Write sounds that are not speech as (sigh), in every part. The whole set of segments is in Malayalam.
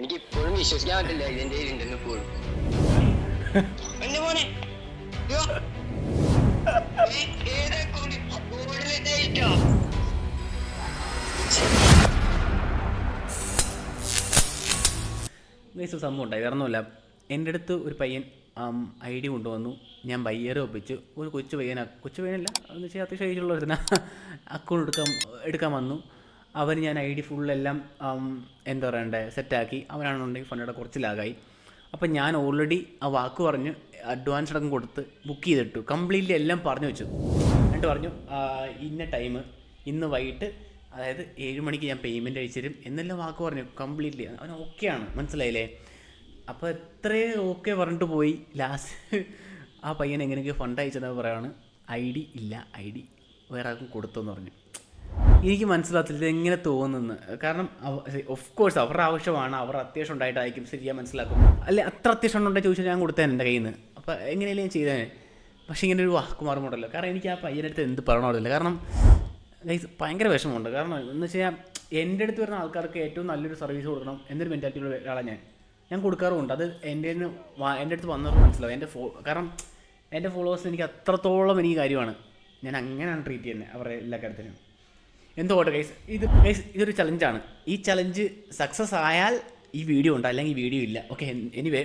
എനിക്ക് ഇപ്പോഴും വിശ്വസിക്കാൻ പറ്റില്ല ഇതിന്റെ ഉണ്ടെന്ന് ഇപ്പോഴും. എന്റെ മോനെ ഏതാ കോടി? കോടിലത്തെ ആയിട്ടോ? ഗൈസ് സംഭവം ഉണ്ടായി. വേറൊന്നുമില്ല. എന്റെ അടുത്ത് ഒരു പയ്യൻ ഐ ഡി കൊണ്ടുവന്നു. ഞാൻ ബയ്യർ ഒപ്പിച്ച്. ഒരു കൊച്ചു പയ്യനാ കൊച്ചു പയ്യനല്ല. എന്ന് വെച്ചാൽ അത്യാവശ്യം ഏജുള്ള അക്കൗണ്ട് എടുക്കാൻ എടുക്കാൻ വന്നു. അവന് ഞാൻ ഐ ഡി ഫുള്ളെല്ലാം എന്താ പറയണ്ടേ സെറ്റാക്കി. അവനാണെന്നുണ്ടെങ്കിൽ ഫണ്ടയുടെ കുറച്ച് ലാഗായി. അപ്പം ഞാൻ ഓൾറെഡി ആ വാക്ക് പറഞ്ഞ് അഡ്വാൻസ് അടക്കം കൊടുത്ത് ബുക്ക് ചെയ്തിട്ടു. കംപ്ലീറ്റ്ലി എല്ലാം പറഞ്ഞു വെച്ചു. എന്നിട്ട് പറഞ്ഞു ഇന്ന ടൈം ഇന്ന് വൈകിട്ട് അതായത് ഏഴ് മണിക്ക് ഞാൻ പേയ്മെന്റ് അയച്ചു തരും എന്നെല്ലാം വാക്ക് പറഞ്ഞു. കംപ്ലീറ്റ്ലി അവൻ ഓക്കെയാണ് മനസ്സിലായില്ലേ? അപ്പോൾ എത്രയും ഓക്കെ പറഞ്ഞിട്ട് പോയി. ലാസ്റ്റ് ആ പയ്യൻ എങ്ങനെയൊക്കെ ഫണ്ട് അയച്ചതെന്ന് പറയുകയാണ് ഐ ഡി ഇല്ല ഐ ഡി വേറെ ആർക്കും കൊടുത്തെന്ന് പറഞ്ഞു. എനിക്ക് മനസ്സിലാകത്തില്ല ഇതെങ്ങനെ തോന്നുന്നു. കാരണം ഓഫ് കോഴ്സ് അവരുടെ ആവശ്യമാണ് അവർ അത്യാവശ്യം ഉണ്ടായിട്ടായിരിക്കും ശരിയാ മനസ്സിലാക്കും. അല്ലെ അത്ര അത്യാവശ്യം ഉണ്ടോ ചോദിച്ചാൽ ഞാൻ കൊടുത്തേനെ എന്റെ കയ്യിൽ നിന്ന് അപ്പോൾ എങ്ങനെയല്ലേ ഞാൻ ചെയ്തേനെ പക്ഷേ ഇങ്ങനെ ഒരു വാക്ക് മാറുമുണ്ടല്ലോ കാരണം എനിക്ക് ആ പയ്യന്റെ അടുത്ത് എന്ത് പറയണമില്ല കാരണം ഭയങ്കര വിഷമമുണ്ട്. കാരണം എന്ന് വെച്ച് എന്റെ അടുത്ത് വരുന്ന ആൾക്കാർക്ക് ഏറ്റവും നല്ലൊരു സർവീസ് കൊടുക്കണം എന്നൊരു മെന്റാലിറ്റിയുള്ള ഒരാളാണ് ഞാൻ. ഞാൻ കൊടുക്കാറുമുണ്ട്. അത് എന്റെ എന്റെ അടുത്ത് വന്നവർക്ക് മനസ്സിലാവും. എന്റെ ഫോ കാരണം എന്റെ ഫോളോവേഴ്സ് എനിക്ക് അത്രത്തോളം എനിക്ക് കാര്യമാണ്. ഞാൻ അങ്ങനെയാണ് ട്രീറ്റ് ചെയ്യുന്നത് അവരുടെ എല്ലാ കാര്യത്തിനും. എന്തുകൊണ്ട് ഗൈസ് ഇത് ഗൈസ് ഇതൊരു ചലഞ്ചാണ് ഈ ചലഞ്ച് സക്സസ് ആയാൽ ഈ വീഡിയോ ഉണ്ട് അല്ലെങ്കിൽ ഈ വീഡിയോ ഇല്ല. ഓക്കെ എനിവേ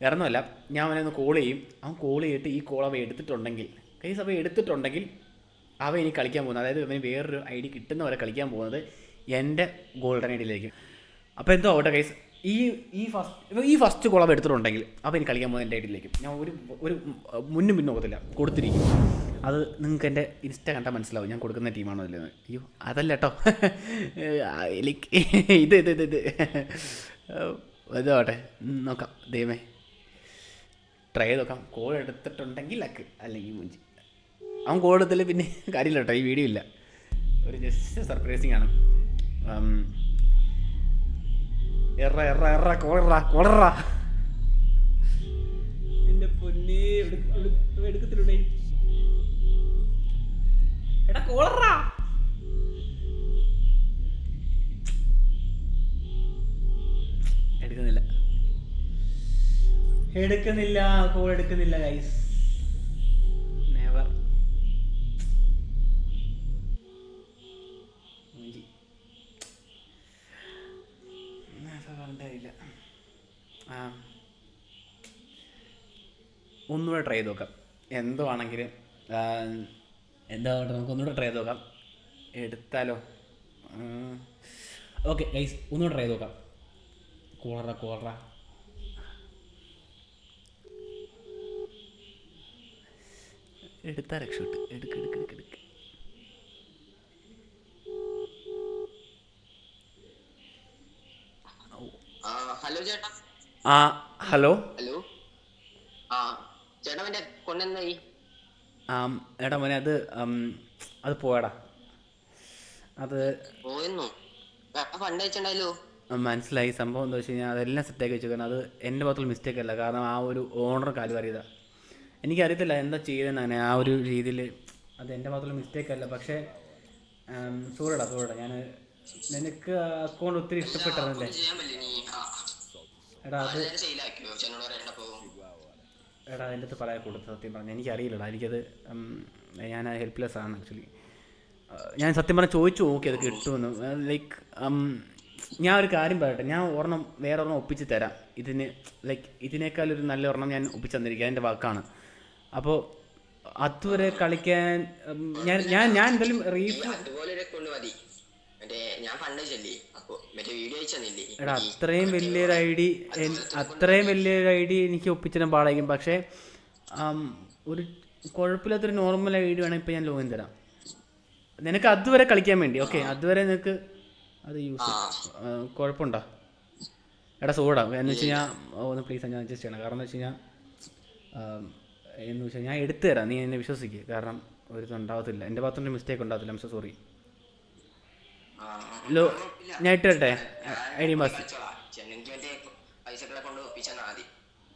വേറെ ഒന്നുമല്ല ഞാൻ അവനെ ഒന്ന് കോൾ ചെയ്യും. അവൻ കോൾ ചെയ്തിട്ട് ഈ കോൾ അവ എടുത്തിട്ടുണ്ടെങ്കിൽ ഗൈസ് അവ എടുത്തിട്ടുണ്ടെങ്കിൽ അവ ഇനി കളിക്കാൻ പോകുന്നത് അതായത് അവന് വേറൊരു ഐ ഡി കിട്ടുന്നവരെ കളിക്കാൻ പോകുന്നത് എന്റെ ഗോൾഡൻ ഐ ഡിയിലേക്ക് അപ്പോൾ എന്തോ ആവട്ടെ ഗൈസ് ഈ ഈ ഫസ്റ്റ് ഈ ഫസ്റ്റ് കോളം എടുത്തിട്ടുണ്ടെങ്കിൽ അപ്പോൾ ഇനി കളിക്കാൻ പോകുന്നത് എന്റെ ഐ ഡിയിലേക്ക് ഞാൻ ഒരു ഒരു മുന്നും പിന്നോക്കത്തില്ല കൊടുത്തിരിക്കും. അത് നിങ്ങൾക്ക് എന്റെ ഇൻസ്റ്റ കണ്ടാൽ മനസ്സിലാവും. ഞാൻ കൊടുക്കുന്ന ടീമാണോ അല്ലെന്ന് അയ്യോ അതല്ല കേട്ടോ ലൈക്ക് (laughs) ഇത് ഇത് ഇത് ഇത്. ഇതാവട്ടെ നോക്കാം. ദൈവമേ. ട്രൈ ചെയ്ത് നോക്കാം. കോൾ എടുത്തിട്ടുണ്ടെങ്കിൽ ലക്ക് അല്ലെങ്കിൽ മുഞ്ചി. അവൻ കോൾ എടുത്തില്ല പിന്നെ കാര്യമില്ല കേട്ടോ ഈ വീഡിയോ ഇല്ല. ഒരു ജസ്റ്റ് സർപ്രൈസിങ് ആണ്. എറ എറ എറ കോളറ കോളറ എന്റെ പൊന്നേ എടുക്കത്തിലുണ്ടേ എടാ കൂളറാ. എടുക്കുന്നില്ല. എടുക്കുന്നില്ല കോൾ എടുക്കുന്നില്ല ഗൈസ് നെവർ പറഞ്ഞില്ല ആ. ഒന്നുകൂടെ ട്രൈ ചെയ്ത് നോക്കാം. എന്തോ ആണെങ്കിലും എന്താ പറയുക നമുക്കൊന്നുകൂടെ ട്രൈ ചെയ്ത് നോക്കാം എടുത്താലോ ഓക്കെ ഗൈസ് ഒന്നുകൂടെ ട്രൈ ചെയ്ത് നോക്കാം കോളറ കൂളറ. എടുത്താ രക്ഷപ്പെട്ട് എടുക്ക് എടുക്ക് എടുക്ക് എടുക്ക്. ഹലോ ചേട്ടാ. ആ ഹലോ? ഹലോ? ആ ചേട്ടാ കൊണ്ടെന്നായി എടാ മോനെ അത് അത് പോയടാ. അത് മനസ്സിലായി. സംഭവം എന്താ വെച്ച് കഴിഞ്ഞാൽ അതെല്ലാം സെറ്റാക്കി വെച്ചു കാരണം അത് എന്റെ ഭാഗത്തുള്ള മിസ്റ്റേക്ക് അല്ല. കാരണം ആ ഒരു ഓണർ കാൽ പറയതാ എനിക്കറിയത്തില്ല എന്താ ചെയ്തതെന്ന് അങ്ങനെ ആ ഒരു രീതിയിൽ അത് എന്റെ ഭാഗത്തുള്ള മിസ്റ്റേക്ക് അല്ല. പക്ഷേ സൂറടാ സൂറടാ ഞാൻ നിനക്ക് അക്കൗണ്ട് ഒത്തിരി ഇഷ്ടപ്പെട്ടിരുന്നില്ലേ? എടാ അത് എടാ എന്റെ അടുത്ത് പറയാൻ കൊടുത്തു സത്യം പറഞ്ഞു എനിക്കറിയില്ലടാ എനിക്കത് ഞാൻ ഹെൽപ്ലെസ് ആണ് ആക്ച്വലി ഞാൻ സത്യം പറഞ്ഞാൽ ചോദിച്ചു നോക്കി അത് കിട്ടുമെന്ന്. ലൈക്ക് ഞാൻ ഒരു കാര്യം പറയട്ടെ. ഞാൻ ഒരെണ്ണം വേറെ ഒരെണ്ണം ഒപ്പിച്ച് തരാം. ഇതിന് ലൈക്ക് ഇതിനേക്കാൾ ഒരു നല്ല ഒരെണ്ണം ഞാൻ ഒപ്പിച്ച് തന്നിരിക്കുക എന്റെ വാക്കാണ്. അപ്പോൾ അതുവരെ കളിക്കാൻ ഞാൻ ഞാൻ ഞാൻ എന്തായാലും റീഫ് എടാ അത്രയും വലിയൊരു ഐ ഡി അത്രയും വലിയൊരു ഐ ഡി എനിക്ക് ഒപ്പിച്ചിടാൻ പാടായിരിക്കും. പക്ഷേ ഒരു കുഴപ്പമില്ലാത്തൊരു നോർമൽ ഐ ഡി വേണം ഇപ്പം ഞാൻ ലോഗിൻ തരാം. നിനക്ക് അതുവരെ കളിക്കാൻ വേണ്ടി ഓക്കെ അതുവരെ നിനക്ക് അത് യൂസ് കുഴപ്പമുണ്ടോ? എടാ സൂടാ എന്ന് വെച്ച് കഴിഞ്ഞാൽ ഒന്ന് പ്ലീസ് ഞാൻ അഡ്ജസ്റ്റ് ചെയ്യണം. കാരണം എന്ന് വെച്ച് കഴിഞ്ഞാൽ എന്ന് വെച്ചാൽ ഞാൻ എടുത്തു തരാം. നീ എന്നെ വിശ്വസിക്കുക കാരണം ഒരു ഇത് ഉണ്ടാവത്തില്ല. എന്റെ ഭാഗത്തുനിന്ന് മിസ്റ്റേക്ക് ഉണ്ടാകത്തില്ല സോറി ലോ ഞാൻ ഇട്ട് തരട്ടെ ഐ ഡി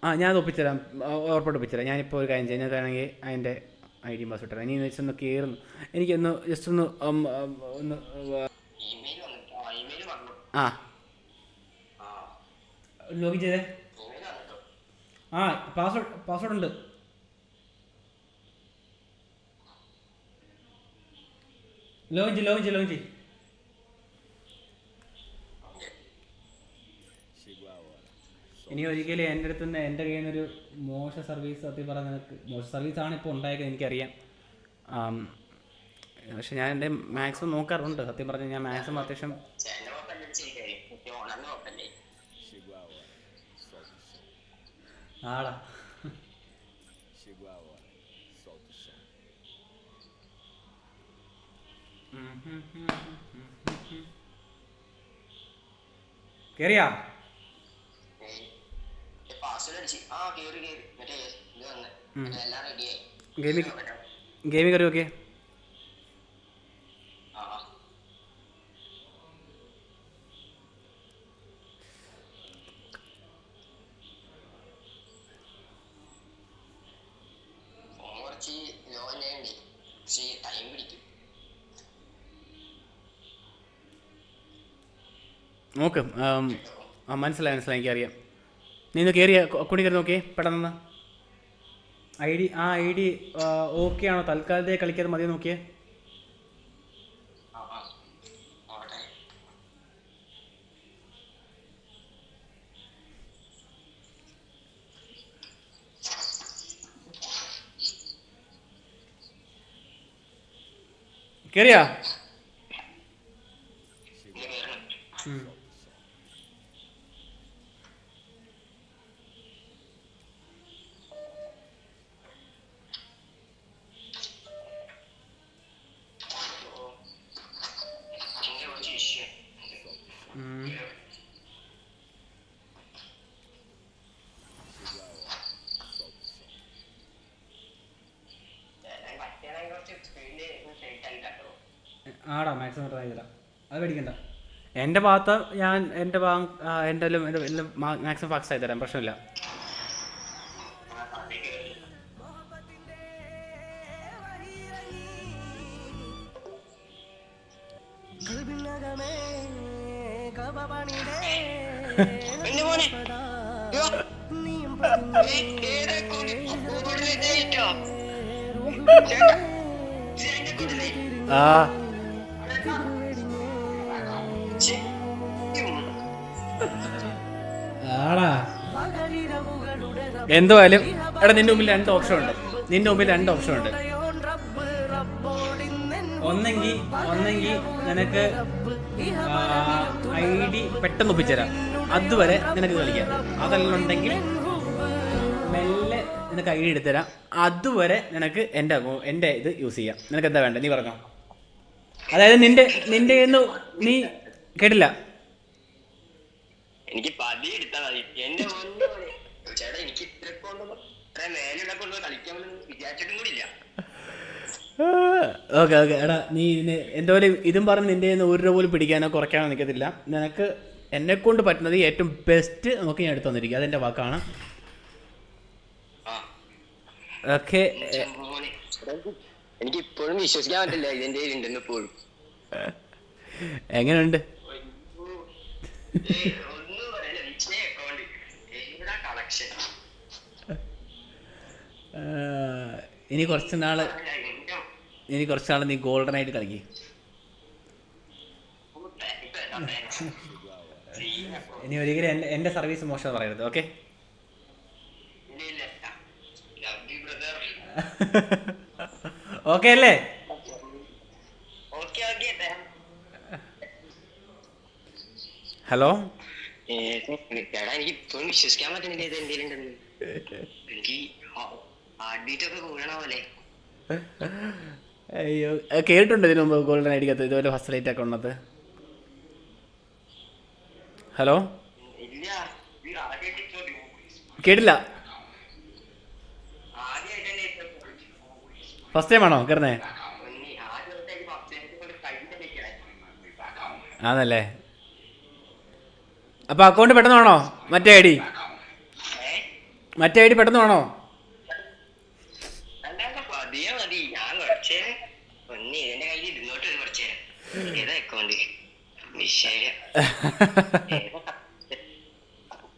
ആ ഞാൻ ഒപ്പിച്ചതരാം ഉറപ്പായിട്ട് ഒപ്പിച്ചുതരാം ഞാനിപ്പോൾ ഒരു കാര്യം ചെയ്യാം. ഞാനാണെങ്കിൽ അതിന്റെ ഐ ഡി പാസ് ഇട്ടു ഇനി ജസ്റ്റ് ഒന്ന് കയറുന്നു എനിക്കൊന്ന് ജസ്റ്റ് ഒന്ന് ഒന്ന് ആ. ലോഗിൻ ചെയ്തേ. ആ പാസ്വേഡ് പാസ്വേഡ് ഉണ്ട് ലോഗിൻ ചെയ്യ് ലോഗിൻ ചെയ്യ് ലോഗിൻ ചെയ്യ്. ഇനി ഒരിക്കലും എന്റെ അടുത്ത് നിന്ന് എന്റെ കയ്യിൽ നിന്നൊരു മോശ സർവീസ് സത്യം പറഞ്ഞാൽ നിനക്ക് മോശ സർവീസാണ് ഇപ്പോൾ ഉണ്ടായത് എനിക്കറിയാം. പക്ഷെ ഞാൻ എന്റെ മാക്സിമം നോക്കാറുണ്ട്. സത്യം പറഞ്ഞാൽ ഞാൻ മാക്സിമം അത്യാവശ്യം ചേട്ടന്റെ കുഴപ്പമില്ല പാസ്വേഡ് അടിച്ച് ആ കേറി കേറി. മറ്റേ ഇത് വന്ന്. മറ്റേ എല്ലാം റെഡിയായി. ഗെയിമിംഗ് ഗെയിമിംഗ് കറി ഓക്കെ നോക്ക് മനസ്സിലായി മനസ്സിലായി എനിക്കറിയാം. നീ ഒന്ന് കയറിയ അക്കൗണ്ടിൽ കയറി നോക്കിയേ പെട്ടെന്ന് ഐ ഡി ആ ഐ ഡി ഓക്കെ ആണോ? തൽക്കാലത്തെ കളിക്കാതെ മതി നോക്കിയേ? കയറിയാ ഇത് കയറണം ഇതിന്റെ കുറച്ച് ഇഷ്യൂ കുറച്ച് സ്പീഡിൽ സെറ്റ് ആയി കേട്ടോ ആടാ മാക്സിമം ട്രൈ ചെയ്തരാം അത് പേടിക്കണ്ട എന്റെ ഭാഗത്ത് ഞാൻ എന്റെ ഭാഗം എന്റെ എല്ലാം മാക്സിമം ഫാക്സ് ആയി തരാം പ്രശ്നമില്ല. എന്റെ ആടാ. എന്തുവായാലും എടാ നിന്റെ മുമ്പിൽ രണ്ട് ഓപ്ഷൻ ഉണ്ട്. നിന്റെ മുമ്പിൽ രണ്ട് ഓപ്ഷൻ ഉണ്ട്. ഒന്നെങ്കിൽ ഒന്നെങ്കിൽ നിനക്ക് ഐ ഡി പെട്ടെന്ന് ഒപ്പിച്ചുതരാം അതുവരെ നിനക്ക് കളിക്കാം. അതല്ലുണ്ടെങ്കിൽ മെല്ലെ നിനക്ക് ഐ ഡി എടുത്തുതരാം. അതുവരെ നിനക്ക് എന്റെ എന്റെ ഇത് യൂസ് ചെയ്യാം. നിനക്ക് എന്താ വേണ്ടത്? നീ പറഞ്ഞോ. അതായത് നിന്റെ നിന്റെ നീ കേട്ടില്ല? എനിക്ക് എടുത്താൽ മതി. എന്റെ മോനെ (laughs) ചേട്ടാ എനിക്ക് ഇത്ര കൊണ്ട് ഇത്ര മേലുള്ള കൊണ്ട് കളിക്കാൻ വിചാരിച്ചിട്ടും കൂടി ഇല്ല. Okay okay. എടാ നീ ഇതിന് എന്തോലും ഇതും പറഞ്ഞ് നിന്റെ ഒരു രൂപ പോലും പിടിക്കാനോ കുറയ്ക്കാനോ നിൽക്കത്തില്ല നിനക്ക് എന്നെ കൊണ്ട് പറ്റുന്നത് ഏറ്റവും ബെസ്റ്റ് നമുക്ക് ഞാൻ എടുത്തു തന്നിരിക്കും. അതെന്റെ വാക്കാണ്. ആ. ഓക്കെ എനിക്ക് ഇപ്പോഴും വിശ്വസിക്കാൻ പറ്റില്ല. ഇതിന്റെ ഉണ്ടെന്ന് ഇപ്പോഴും എങ്ങനെയുണ്ട് ഏയ്, ഒന്നും പറയില്ല വിജയ് അക്കൗണ്ട് ഏതാ കളക്ഷൻ ഇനി കുറച്ച് നാൾ ഇനി കുറച്ച് നാൾ നീ ഗോൾഡൻ ആയിട്ട് കളിക്കും. ഇനി ഒരിക്കലും എന്റെ എന്റെ സർവീസ് മോശം പറയരുത് ഓക്കെ. (laughs) ഓക്കെ അല്ലേ. ഹലോ എനിക്ക് വിശ്വസിക്കാൻ പറ്റുന്നില്ല ഇത് എന്തേലും അയ്യോ കേട്ടിട്ടുണ്ട് ഇതിനു മുമ്പ് ഗോൾഡൻ ഐഡിക്കകത്ത് ഇതുപോലെ ഫസ്റ്റ് ലൈറ്റ് ഒക്കെ ഉള്ളത്. ഹലോ കേട്ടില്ല. ഫസ്റ്റ് ടൈം ആണോ കയറുന്നേ ആണല്ലേ? അപ്പൊ അക്കൗണ്ട് പെട്ടെന്ന് വേണോ? മറ്റേ ഐ ഡി? മറ്റേ ഐ ഡി പെട്ടെന്ന് വേണോ? അല്ലാണ്ട് പതിയെ മതി. ഞാൻ കുറച്ച് ഒന്നി ഇതിന്റെ കയ്യിൽ ഇരുന്നോട്ട് കുറച്ച് ഏതാ അക്കൗണ്ട്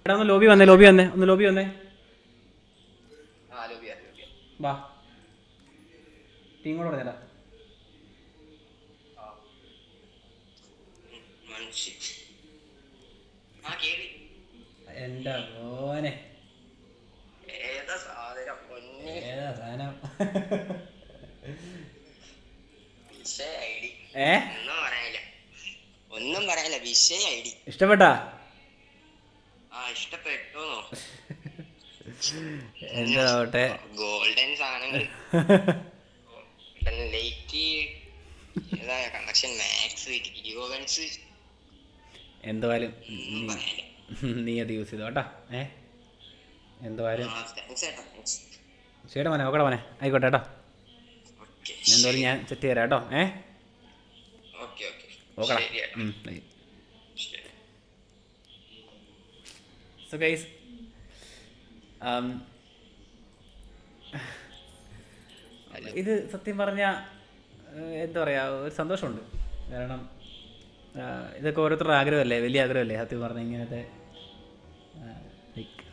എടാ ഒന്ന് ലോബി വന്നേ ലോബി വന്നേ ഒന്ന് ലോബി വന്നേ. വാ. ടീമോട് കൂടെ പറഞ്ഞാ മനുഷ്യ. ആ കേറി. എന്റെ മോനെ ഏതാ സാധനം പൊന്നെ ഏതാ സാധനം വിഷയ ഐ ഡി ഏ? ഒന്നും പറയാനില്ല വിഷയ ഐ ഡി. ഇഷ്ടപ്പെട്ടാ? എന്താവട്ടെ ഗോൾഡൻ സാധനങ്ങൾ. എന്തായാലും നീ അത് യൂസ് ചെയ്തോട്ടാ ഏ? എന്തായാലും ആ താങ്ക്സ് ഏട്ടാ താങ്ക്സ് ശരി മോനെ ഓക്കടെ മോനെ. ആയിക്കോട്ടെ കേട്ടോ. എന്തോലും ഞാൻ സെറ്റ് ചെയ്യാം കേട്ടോ. ഏ? Okay okay. ഓക്കടാ സോ ഗൈസ് ഇത് സത്യം പറഞ്ഞ എന്താ പറയുക ഒരു സന്തോഷമുണ്ട്. കാരണം ഇതൊക്കെ ഓരോരുത്തരുടെ ആഗ്രഹമല്ലേ വലിയ ആഗ്രഹമല്ലേ സത്യം പറഞ്ഞ ഇങ്ങനത്തെ ലൈക്ക്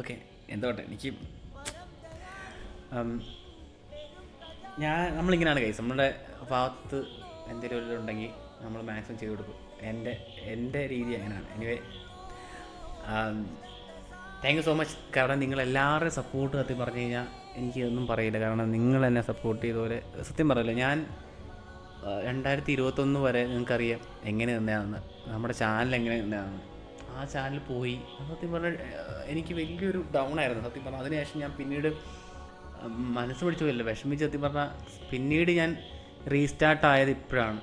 ഓക്കെ എന്തോട്ടെ എനിക്ക് ഞാൻ നമ്മളിങ്ങനെയാണ് കൈസ് നമ്മുടെ ഭാഗത്ത് എന്തെങ്കിലും ഒരു ഇതുണ്ടെങ്കിൽ നമ്മൾ മാക്സിമം ചെയ്ത് കൊടുക്കും. എന്റെ എന്റെ രീതി അങ്ങനെയാണ്. Anyway thank you so much കാരണം നിങ്ങളെല്ലാവരുടെയും സപ്പോർട്ട് സത്യം പറഞ്ഞു കഴിഞ്ഞാൽ എനിക്ക് ഒന്നും പറയില്ല. കാരണം നിങ്ങൾ എന്നെ സപ്പോർട്ട് ചെയ്തപോലെ സത്യം പറയില്ല. ഞാൻ രണ്ടായിരത്തി ഇരുപത്തൊന്ന് വരെ നിങ്ങൾക്കറിയാം എങ്ങനെ നിന്നതാണെന്ന്. നമ്മുടെ ചാനൽ എങ്ങനെ നിന്നതാണെന്ന്. ആ ചാനൽ പോയി. സത്യം പറഞ്ഞാൽ എനിക്ക് വലിയൊരു ഡൗൺ ആയിരുന്നു. സത്യം പറഞ്ഞാൽ അതിനുശേഷം ഞാൻ പിന്നീട് മനസ്സ് പിടിച്ചു പോയില്ല. വിഷമിച്ച് സത്യം പറഞ്ഞാൽ പിന്നീട് ഞാൻ റീസ്റ്റാർട്ട് ആയത് ഇപ്പോഴാണ്.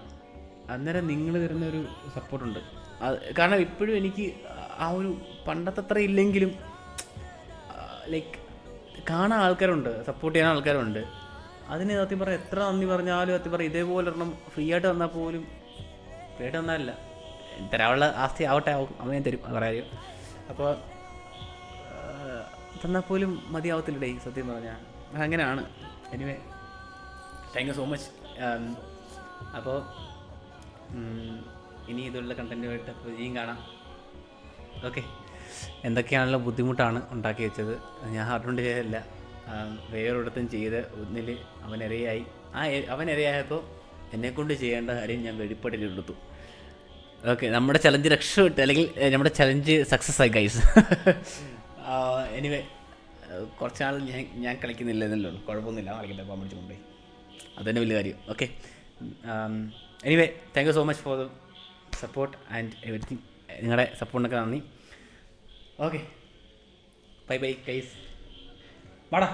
അന്നേരം നിങ്ങൾ തരുന്ന ഒരു സപ്പോർട്ടുണ്ട് അത് കാരണം ഇപ്പോഴും എനിക്ക് ആ ഒരു പണ്ടത്തെ അത്ര ഇല്ലെങ്കിലും ലൈക്ക് കാണാൻ ആൾക്കാരുണ്ട് സപ്പോർട്ട് ചെയ്യാൻ ആൾക്കാരുണ്ട്. അതിന് സത്യം പറഞ്ഞാൽ എത്ര നന്ദി പറഞ്ഞാലും സത്യം പറഞ്ഞാൽ ഇതേപോലെ ഒരെണ്ണം ഫ്രീ ആയിട്ട് തന്നാൽ പോലും ഫ്രീ ആയിട്ട് തന്നാലല്ല. തരാനുള്ള ആസ്തി ആവട്ടെ ആവും. അവൻ തരും പറയാം അപ്പോൾ തന്നാൽ പോലും മതിയാവത്തില്ലടേ സത്യം പറഞ്ഞാൽ അങ്ങനെയാണ്. Anyway thank you so much അപ്പോൾ ഇനി ഇതുള്ള കണ്ടന്റുമായിട്ട് ഇനിയും കാണാം. ഓക്കെ എന്തൊക്കെയാണല്ലോ ബുദ്ധിമുട്ടാണ് ഉണ്ടാക്കി വെച്ചത്. ഞാൻ അതുകൊണ്ട് ചെയ്തല്ല വേറൊരിടത്തും ചെയ്ത് ഒന്നിൽ അവനിരയായി. ആ അവൻ ഇരയായപ്പോൾ എന്നെക്കൊണ്ട് ചെയ്യേണ്ട കാര്യം ഞാൻ വെളിപ്പെടലെടുത്തു ഓക്കെ നമ്മുടെ ചലഞ്ച് രക്ഷപ്പെട്ടു അല്ലെങ്കിൽ നമ്മുടെ ചലഞ്ച് സക്സസ് ആയി ഗൈസ് എനിവേ (laughs) കുറച്ച് നാൾ ഞാൻ ഞാൻ കളിക്കുന്നില്ല എന്നല്ലോ കുഴപ്പമൊന്നുമില്ല. കളിക്കില്ല പോകാൻ പഠിച്ചുകൊണ്ടേ അതുതന്നെ വലിയ കാര്യം. Okay anyway thank you so much for the support and everything നിങ്ങളുടെ സപ്പോർട്ടിനൊക്കെ നന്ദി. ഓക്കെ ബൈ ബൈ കൈസ് വാടാ.